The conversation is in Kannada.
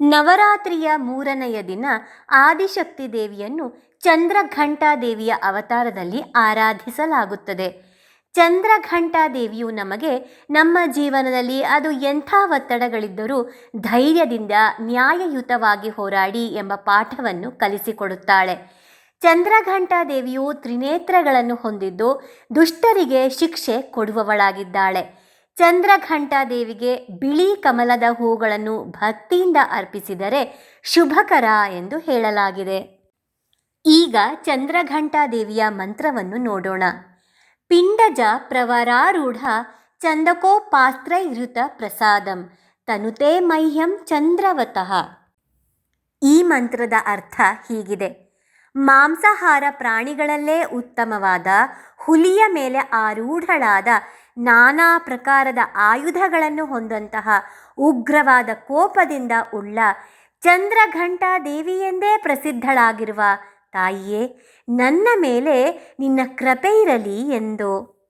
ನವರಾತ್ರಿಯ ಮೂರನೆಯ ದಿನ ಆದಿಶಕ್ತಿ ದೇವಿಯನ್ನು ಚಂದ್ರಘಂಟಾ ದೇವಿಯ ಅವತಾರದಲ್ಲಿ ಆರಾಧಿಸಲಾಗುತ್ತದೆ. ಚಂದ್ರಘಂಟಾ ದೇವಿಯು ನಮಗೆ ನಮ್ಮ ಜೀವನದಲ್ಲಿ ಅದು ಎಂಥ ಒತ್ತಡಗಳಿದ್ದರೂ ಧೈರ್ಯದಿಂದ ನ್ಯಾಯಯುತವಾಗಿ ಹೋರಾಡಿ ಎಂಬ ಪಾಠವನ್ನು ಕಲಿಸಿಕೊಡುತ್ತಾಳೆ. ಚಂದ್ರಘಂಟಾ ದೇವಿಯು ತ್ರಿನೇತ್ರಗಳನ್ನು ಹೊಂದಿದ್ದು ದುಷ್ಟರಿಗೆ ಶಿಕ್ಷೆ ಕೊಡುವವಳಾಗಿದ್ದಾಳೆ. ಚಂದ್ರಘಂಟಾ ದೇವಿಗೆ ಬಿಳಿ ಕಮಲದ ಹೂಗಳನ್ನು ಭಕ್ತಿಯಿಂದ ಅರ್ಪಿಸಿದರೆ ಶುಭಕರ ಎಂದು ಹೇಳಲಾಗಿದೆ. ಈಗ ಚಂದ್ರಘಂಟಾ ದೇವಿಯ ಮಂತ್ರವನ್ನು ನೋಡೋಣ. ಪಿಂಡಜ ಪ್ರವರಾರೂಢ ಚಂದಕೋಪಾಸ್ತ್ರೈಹೃತ ಪ್ರಸಾದಂ ತನುತೇ ಮಹ್ಯಂ ಚಂದ್ರವತಃ. ಈ ಮಂತ್ರದ ಅರ್ಥ ಹೀಗಿದೆ. ಮಾಂಸಾಹಾರ ಪ್ರಾಣಿಗಳಲ್ಲೇ ಉತ್ತಮವಾದ, ಹುಲಿಯ ಮೇಲೆ ಆರೂಢಳಾದ ನಾನಾ ಪ್ರಕಾರದ ಆಯುಧಗಳನ್ನು ಹೊಂದಂತಹ ಉಗ್ರವಾದ ಕೋಪದಿಂದ ಉಳ್ಳ ಚಂದ್ರಘಂಟಾ ದೇವಿಯೆಂದೇ ಪ್ರಸಿದ್ಧಳಾಗಿರುವ ತಾಯಿಯೇ, ನನ್ನ ಮೇಲೆ ನಿನ್ನ ಕೃಪೆ ಇರಲಿ ಎಂದು.